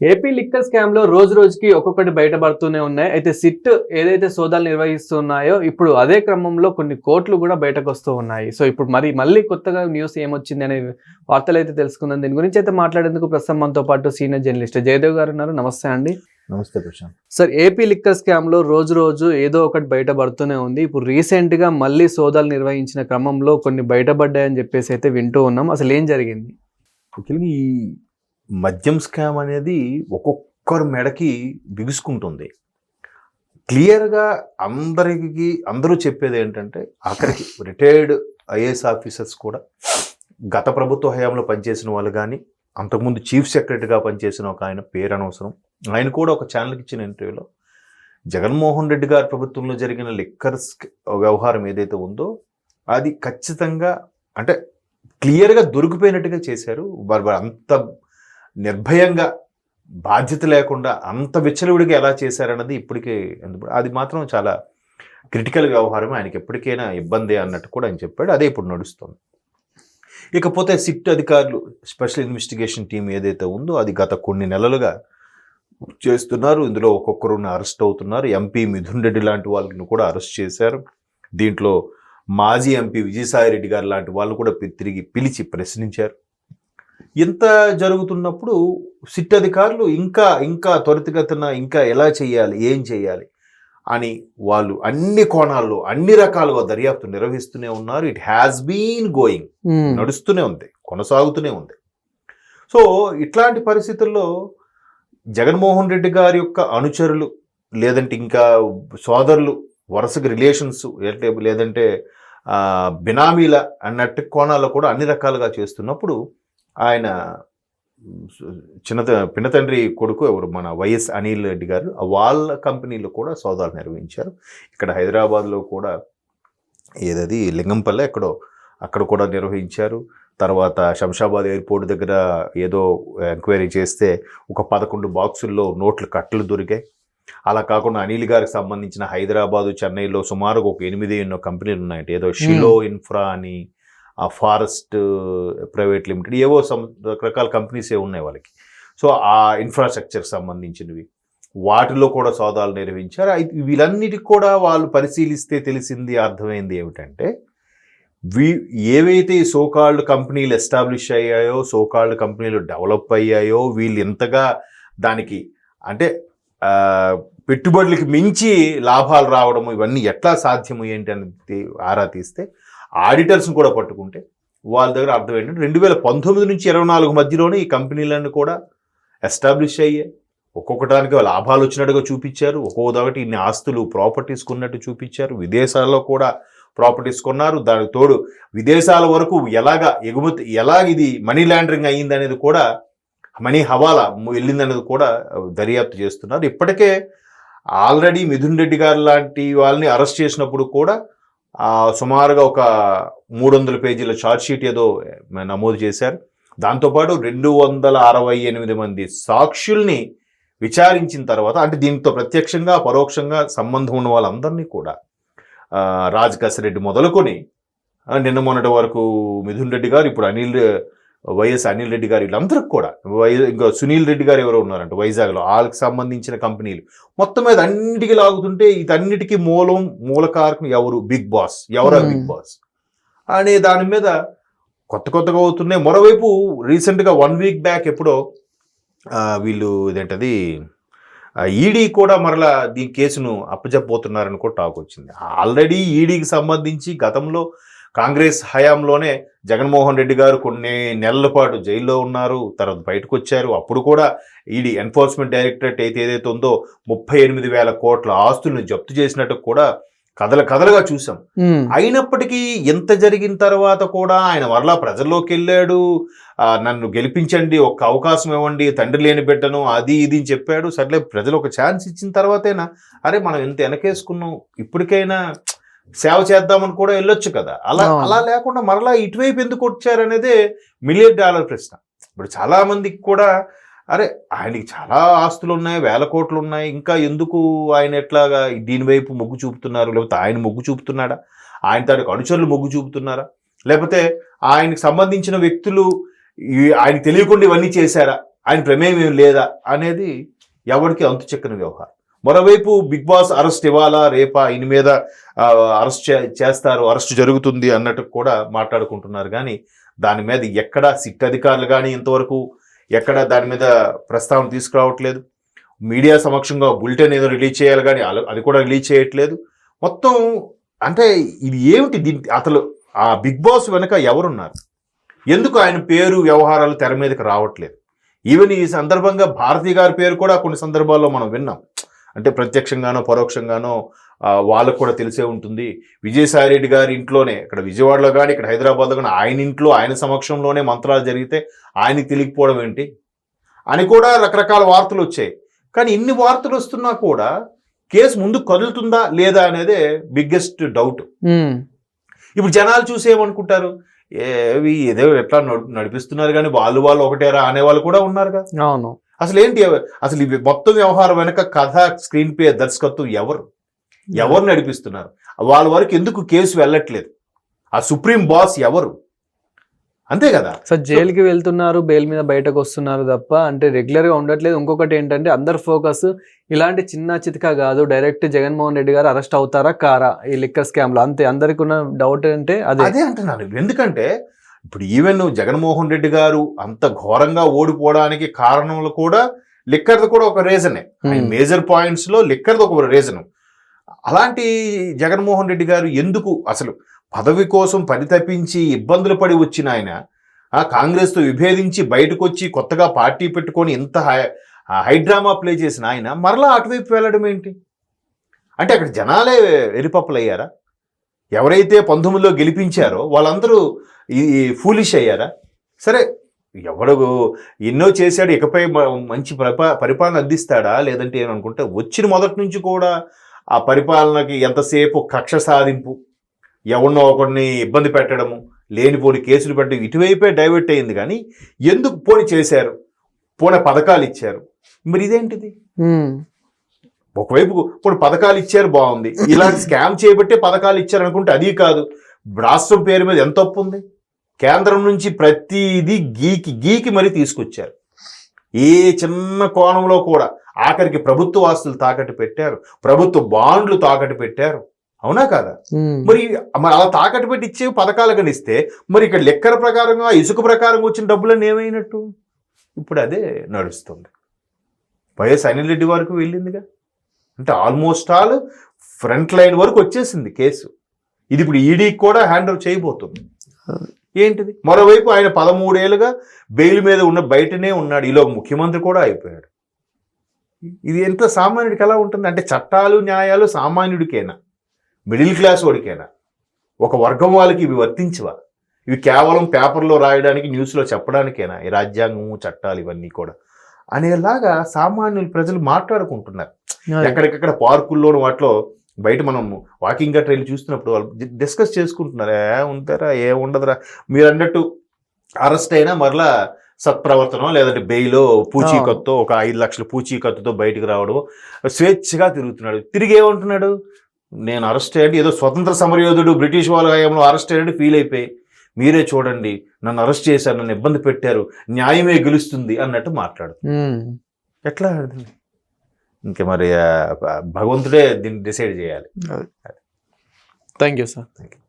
AP liquor స్కామ్లో రోజు రోజుకి ఒక్కొక్కటి బయటపడుతూనే ఉన్నాయి. అయితే సిట్ ఏదైతే సోదాలు నిర్వహిస్తున్నాయో ఇప్పుడు అదే క్రమంలో కొన్ని కోట్లు కూడా బయటకు వస్తూ ఉన్నాయి. సో ఇప్పుడు మరి మళ్ళీ కొత్తగా న్యూస్ ఏమొచ్చింది అనే వార్తలు అయితే తెలుసుకుందాం. దీని గురించి అయితే మాట్లాడేందుకు ప్రస్తుతం మనతో పాటు సీనియర్ జర్నలిస్ట్ జయదేవ్ గారు ఉన్నారు. నమస్తే అండి. నమస్తే ప్రశాంత్. సార్ ఏపీ లిక్కర్ స్కామ్లో రోజు రోజు ఏదో ఒకటి బయటపడుతూనే ఉంది. ఇప్పుడు రీసెంట్గా మళ్ళీ సోదాలు నిర్వహించిన క్రమంలో కొన్ని బయటపడ్డాయని చెప్పేసి అయితే వింటూ ఉన్నాం. అసలు ఏం జరిగింది? ముఖ్యంగా ఈ మద్యం స్కామ్ అనేది ఒక్కొక్కరు మెడకి బిగుసుకుంటుంది. క్లియర్గా అందరికి అందరూ చెప్పేది ఏంటంటే ఆఖరికి రిటైర్డ్ ఐఏఎస్ ఆఫీసర్స్ కూడా గత ప్రభుత్వ హయాంలో పనిచేసిన వాళ్ళు కానీ అంతకుముందు చీఫ్ సెక్రటరీగా పనిచేసిన ఒక ఆయన పేరు అనవసరం. ఆయన కూడా ఒక ఛానల్కి ఇచ్చిన ఇంటర్వ్యూలో జగన్మోహన్ రెడ్డి గారి ప్రభుత్వంలో జరిగిన లిక్కర్స్ వ్యవహారం ఏదైతే ఉందో అది ఖచ్చితంగా అంటే క్లియర్గా దొరికిపోయినట్టుగా చేశారు. వారు అంత నిర్భయంగా బాధ్యత లేకుండా అంత విచ్చలవిడిగా ఎలా చేశారన్నది ఇప్పటికే అది మాత్రం చాలా క్రిటికల్ వ్యవహారం ఆయనకి ఎప్పటికైనా ఇబ్బంది అన్నట్టు కూడా ఆయన చెప్పాడు. అదే ఇప్పుడు నడుస్తుంది. ఇకపోతే సిట్ అధికారులు స్పెషల్ ఇన్వెస్టిగేషన్ టీం ఏదైతే ఉందో అది గత కొన్ని నెలలుగా చేస్తున్నారు. ఇందులో ఒక్కొక్కరుని అరెస్ట్ అవుతున్నారు. ఎంపీ మిథున్ రెడ్డి లాంటి వాళ్ళని కూడా అరెస్ట్ చేశారు. దీంట్లో మాజీ ఎంపీ విజయసాయి రెడ్డి గారు లాంటి వాళ్ళు కూడా తిరిగి పిలిచి ప్రశ్నించారు. ఇంత జరుగుతున్నప్పుడు సిట్ అధికారులు ఇంకా ఇంకా త్వరితగతిన ఇంకా ఎలా చేయాలి ఏం చేయాలి అని వాళ్ళు అన్ని కోణాల్లో అన్ని రకాలుగా దర్యాప్తు నిర్వహిస్తూనే ఉన్నారు. It has been going. నడుస్తూనే ఉంది కొనసాగుతూనే ఉంది. సో ఇట్లాంటి పరిస్థితుల్లో జగన్మోహన్ రెడ్డి గారి యొక్క అనుచరులు లేదంటే ఇంకా సోదరులు వరుసగా రిలేషన్స్ లేదంటే బినామీల అన్నట్టు కోణాల్లో కూడా అన్ని రకాలుగా చేస్తున్నప్పుడు ఆయన చిన్న పినతండ్రి కొడుకు ఎవరు? మన వైఎస్ అనిల్ రెడ్డి గారు. వాళ్ళ కంపెనీలో కూడా సోదాలు నిర్వహించారు. ఇక్కడ హైదరాబాద్లో కూడా ఏదది? లింగంపల్లె ఎక్కడో అక్కడ కూడా నిర్వహించారు. తర్వాత శంషాబాద్ ఎయిర్పోర్ట్ దగ్గర ఏదో ఎంక్వైరీ చేస్తే ఒక పదకొండు బాక్సుల్లో నోట్లు కట్టలు దొరికాయి. అలా కాకుండా అనిల్ గారికి సంబంధించిన హైదరాబాదు చెన్నైలో సుమారుగా ఒక ఎనిమిది ఎన్నో కంపెనీలు ఉన్నాయంట. ఏదో షిలో ఇన్ఫ్రా అని ఆ ఫారెస్ట్ ప్రైవేట్ లిమిటెడ్ ఏవో సమ్ రకరకాల కంపెనీసే ఉన్నాయి వాళ్ళకి. సో ఆ ఇన్ఫ్రాస్ట్రక్చర్ సంబంధించినవి వాటిలో కూడా సోదాలు నిర్వహించారు. అయితే వీళ్ళన్నిటికి కూడా వాళ్ళు పరిశీలిస్తే తెలిసింది అర్థమైంది ఏమిటంటే వీ ఏవైతే సోకాల్డ్ కంపెనీలు ఎస్టాబ్లిష్ అయ్యాయో సోకాల్డ్ కంపెనీలు డెవలప్ అయ్యాయో వీళ్ళు ఎంతగా దానికి అంటే పెట్టుబడులకు పెట్టుబడులకి మించి లాభాలు రావడం ఇవన్నీ ఎట్లా సాధ్యము ఏంటి అనేది ఆరా తీస్తే ఆడిటర్స్ని కూడా పట్టుకుంటే వాళ్ళ దగ్గర అర్థం ఏంటంటే రెండు వేల పంతొమ్మిది నుంచి ఇరవై నాలుగు మధ్యలోనే ఈ కంపెనీలన్నీ కూడా ఎస్టాబ్లిష్ అయ్యాయి. ఒక్కొక్కటానికి లాభాలు వచ్చినట్టుగా చూపించారు. ఒక్కొక్కటి ఇన్ని ఆస్తులు ప్రాపర్టీస్ కొన్నట్టు చూపించారు. విదేశాల్లో కూడా ప్రాపర్టీస్ కొన్నారు. దానికి తోడు విదేశాల వరకు ఎలాగా ఎగుమతి ఎలాగ ఇది మనీ లాండరింగ్ అయ్యింది అనేది కూడా మనీ హవాలా వెళ్ళిందనేది కూడా దర్యాప్తు చేస్తున్నారు. ఇప్పటికే ఆల్రెడీ మిథున్ రెడ్డి గారు లాంటి వాళ్ళని అరెస్ట్ చేసినప్పుడు కూడా సుమారుగా ఒక మూడు వందల పేజీల ఛార్జ్ షీట్ ఏదో నమోదు చేశారు. దాంతోపాటు రెండు వందల అరవై ఎనిమిది మంది సాక్షుల్ని విచారించిన తర్వాత అంటే దీంతో ప్రత్యక్షంగా పరోక్షంగా సంబంధం ఉన్న వాళ్ళందరినీ కూడా ఆ, రాజ్ కసిరెడ్డి మొదలుకొని నిన్న మొన్నటి వరకు మిథున్ రెడ్డి గారు ఇప్పుడు అనిల్ వైఎస్ అనిల్ రెడ్డి గారు వీళ్ళందరికీ కూడా వై ఇంకా సునీల్ రెడ్డి గారు ఎవరో ఉన్నారంట వైజాగ్లో వాళ్ళకి సంబంధించిన కంపెనీలు. మొత్తం మీద అన్నిటికీ లాగుతుంటే ఇదన్నిటికీ మూలం మూల కారకం ఎవరు? Big boss. ఎవరా. Big boss? అనే దాని మీద కొత్త కొత్తగా అవుతున్నాయి. మరోవైపు రీసెంట్గా వన్ వీక్ బ్యాక్ ఎప్పుడో వీళ్ళు ఇదేంటది ఈడీ కూడా మరలా దీని కేసును అప్పచెప్పబోతున్నారని కూడా టాక్ వచ్చింది. ఆల్రెడీ ఈడీకి సంబంధించి గతంలో కాంగ్రెస్ హయాంలోనే జగన్మోహన్ రెడ్డి గారు కొన్ని నెలల పాటు జైల్లో ఉన్నారు తర్వాత బయటకు వచ్చారు. అప్పుడు కూడా ఈడీ ఎన్ఫోర్స్మెంట్ డైరెక్టరేట్ అయితే ఏదైతే ఉందో ముప్పై ఎనిమిది వేల కోట్ల ఆస్తులను జప్తు చేసినట్టు కూడా కథల కథలుగా చూసాం. అయినప్పటికీ ఎంత జరిగిన తర్వాత కూడా ఆయన మరలా ప్రజల్లోకి వెళ్ళాడు. నన్ను గెలిపించండి ఒక అవకాశం ఇవ్వండి తండ్రి లేని బిడ్డను అది ఇది అని చెప్పాడు. సర్లే ప్రజలు ఒక ఛాన్స్ ఇచ్చిన తర్వాతైనా? అరే మనం ఎంత వెనకేసుకున్నాం? ఇప్పటికైనా సేవ చేద్దామని కూడా వెళ్ళొచ్చు కదా. అలా. అలా లేకుండా మరలా ఇటువైపు ఎందుకు వచ్చారనేదే మిలియన్ డాలర్ ప్రశ్న. ఇప్పుడు చాలా మందికి కూడా అరే ఆయనకి చాలా ఆస్తులు ఉన్నాయి వేల కోట్లు ఉన్నాయి ఇంకా ఎందుకు ఆయన ఎట్లాగా దీని వైపు మొగ్గు చూపుతున్నారు? లేకపోతే ఆయన మొగ్గు చూపుతున్నాడా? ఆయన తాలూకు అనుచరులు మొగ్గు చూపుతున్నారా? లేకపోతే ఆయనకి సంబంధించిన వ్యక్తులు ఆయనకి తెలియకుండా ఇవన్నీ చేశారా? ఆయన ప్రమేయం ఏం లేదా? అనేది ఎవరికి అంతు చెక్కని వ్యవహారం. మరోవైపు బిగ్ బాస్ అరెస్ట్ ఇవ్వాలా రేపా ఈయన మీద అరెస్ట్ చే- చేస్తారు అరెస్ట్ జరుగుతుంది అన్నట్టు కూడా మాట్లాడుకుంటున్నారు. కానీ దాని మీద ఎక్కడ సిట్ అధికారులు కానీ ఇంతవరకు ఎక్కడ దాని మీద ప్రస్తావన తీసుకురావట్లేదు. మీడియా సమక్షంగా బులెటిన్ ఏదో రిలీజ్ చేయాలి కానీ అది కూడా రిలీజ్ చేయట్లేదు. మొత్తం అంటే ఇది ఏమిటి దీని అసలు ఆ బిగ్ బాస్ వెనుక ఎవరున్నారు? ఎందుకు ఆయన పేరు వ్యవహారాలు తెర మీదకి రావట్లేదు? ఈవెన్ ఈ సందర్భంగా భారతి గారి పేరు కూడా కొన్ని సందర్భాల్లో మనం విన్నాం. అంటే ప్రత్యక్షంగానో పరోక్షంగానో వాళ్ళకు కూడా తెలిసే ఉంటుంది. విజయసాయి రెడ్డి గారి ఇంట్లోనే ఇక్కడ విజయవాడలో కానీ ఇక్కడ హైదరాబాద్లో కానీ ఆయన ఇంట్లో ఆయన సమక్షంలోనే మంత్రాలు జరిగితే ఆయనకి తెలియకపోవడం ఏంటి? అని కూడా రకరకాల వార్తలు వచ్చాయి. కానీ ఇన్ని వార్తలు వస్తున్నా కూడా కేసు ముందు కదులుతుందా లేదా అనేదే బిగ్గెస్ట్ డౌట్. ఇప్పుడు జనాలు చూసి ఏమనుకుంటారు? ఏవి ఏదో ఎట్లా నడు- నడిపిస్తున్నారు కానీ వాళ్ళు వాళ్ళు ఒకటేరా అనేవాళ్ళు కూడా ఉన్నారుగా. అవును. అసలు ఏంటి అసలు ఇవి మొత్తం వ్యవహారం వెనక కథ స్క్రీన్ ప్లే దర్శకత్వం ఎవరు? ఎవరు నడిపిస్తున్నారు? వాళ్ళ వరకు ఎందుకు కేసు వెళ్ళట్లేదు? ఆ సుప్రీం బాస్ ఎవరు? అంతే కదా? సో జైలుకి వెళ్తున్నారు బెయిల్ మీద బయటకు వస్తున్నారు తప్ప అంటే రెగ్యులర్గా ఉండట్లేదు. ఇంకొకటి ఏంటంటే అందరు ఫోకస్ ఇలాంటి చిన్న చితక కాదు. డైరెక్ట్ జగన్మోహన్ రెడ్డి గారు అరెస్ట్ అవుతారా కారా? ఈ లిక్కర్ స్కామ్లో. అంతే. అందరికి ఉన్న డౌట్ అంటే అదే. అదే అంటున్నాను. ఎందుకంటే ఇప్పుడు ఈవెన్ జగన్మోహన్ రెడ్డి గారు అంత ఘోరంగా ఓడిపోవడానికి కారణంలో కూడా లిక్కర్ది కూడా ఒక రీజనే. Hmm. మేజర్ పాయింట్స్లో లిక్కర్ది ఒక రీజన్. అలాంటి జగన్మోహన్ రెడ్డి గారు ఎందుకు అసలు పదవి కోసం పరితపించి ఇబ్బందులు పడి వచ్చిన ఆయన ఆ కాంగ్రెస్తో విభేదించి బయటకు వచ్చి కొత్తగా పార్టీ పెట్టుకొని ఇంత హైడ్రామా ప్లే చేసిన ఆయన మరలా అటువైపు వెళ్ళడం ఏంటి అంటే అక్కడ జనాలే ఎరిపప్పులు అయ్యారా ఎవరైతే పంతొమ్మిదిలో గెలిపించారో వాళ్ళందరూ ఈ ఫూలిష్ అయ్యారా? సరే ఎవడు ఎన్నో చేశాడు ఇకపై మంచి పరిపా పరిపాలన అందిస్తాడా? లేదంటే ఏమనుకుంటే వచ్చిన మొదటి నుంచి కూడా ఆ పరిపాలనకి ఎంతసేపు కక్ష సాధింపు ఎవరినో ఒకరిని ఇబ్బంది పెట్టడము లేనిపోని కేసులు పెట్టడం ఇటువైపే డైవర్ట్ అయింది కానీ ఎందుకు పోని చేశారు? పోనీ పథకాలు ఇచ్చారు. మరి ఇదేంటిది? ఒకవైపు పోనీ పథకాలు ఇచ్చారు బాగుంది. ఇలాంటి స్కామ్ చేయబట్టే పథకాలు ఇచ్చారు అనుకుంటే అది కాదు. రాష్ట్రం పేరు మీద ఎంత తప్పు ఉంది? కేంద్రం నుంచి ప్రతిదీ గీకి గీకి మరీ తీసుకొచ్చారు. ఏ చిన్న కోణంలో కూడా ఆఖరికి ప్రభుత్వ ఆస్తులు తాకట్టు పెట్టారు. ప్రభుత్వ బాండ్లు తాకట్టు పెట్టారు. అవునా కాదా. మరి మరి అలా తాకట్టు పెట్టి ఇచ్చే పథకాలు కనిస్తే మరి ఇక్కడ లెక్కల ప్రకారంగా ఇసుక ప్రకారం వచ్చిన డబ్బులన్నీ ఏమైనట్టు? ఇప్పుడు అదే నడుస్తుంది. వైఎస్ అనిల్ రెడ్డి వరకు వెళ్ళిందిగా. అంటే ఆల్మోస్ట్ ఆల్ ఫ్రంట్ లైన్ వరకు వచ్చేసింది కేసు. ఇది ఇప్పుడు ఈడీకి కూడా హ్యాండ్ ఓవర్ చేయబోతుంది. ఏంటిది? మరోవైపు ఆయన పదమూడేళ్ళుగా బెయిల్ మీద ఉన్న బయటనే ఉన్నాడు. ఈలో ముఖ్యమంత్రి కూడా అయిపోయాడు. ఇది ఎంత సామాన్యుడికి ఎలా ఉంటుంది? అంటే చట్టాలు న్యాయాలు సామాన్యుడికేనా? Middle class వాడికేనా? ఒక వర్గం వాళ్ళకి ఇవి వర్తించవా? ఇవి కేవలం పేపర్లో రాయడానికి న్యూస్లో చెప్పడానికేనా? ఈ రాజ్యాంగము చట్టాలు ఇవన్నీ కూడా అనేలాగా సామాన్యులు ప్రజలు మాట్లాడుకుంటున్నారు. ఎక్కడికక్కడ పార్కుల్లోను వాటిలో బయట మనం వాకింగ్ గట్రా వెళ్ళి చూస్తున్నప్పుడు వాళ్ళు డిస్కస్ చేసుకుంటున్నారు. ఏ ఉంటారా? ఏ ఉండదురా? మీరు అన్నట్టు అరెస్ట్ అయినా మరలా సత్ప్రవర్తనం లేదంటే బెయిలో పూచీకత్తో ఒక ఐదు లక్షల పూచీకత్తుతో బయటకు రావడం స్వేచ్ఛగా తిరుగుతున్నాడు. తిరిగి ఏమంటున్నాడు? నేను అరెస్ట్ అయ్యండి. ఏదో స్వతంత్ర సమరయోధుడు బ్రిటిష్ వాళ్ళ హయాంలో అరెస్ట్ అయ్యాడు ఫీల్ అయిపోయి. మీరే చూడండి నన్ను అరెస్ట్ చేశారు నన్ను ఇబ్బంది పెట్టారు న్యాయమే గెలుస్తుంది అన్నట్టు మాట్లాడు. ఎట్లా అర్థం? ఇంకా మరి భగవంతుడే దీన్ని డిసైడ్ చేయాలి. Thank you sir Thank you.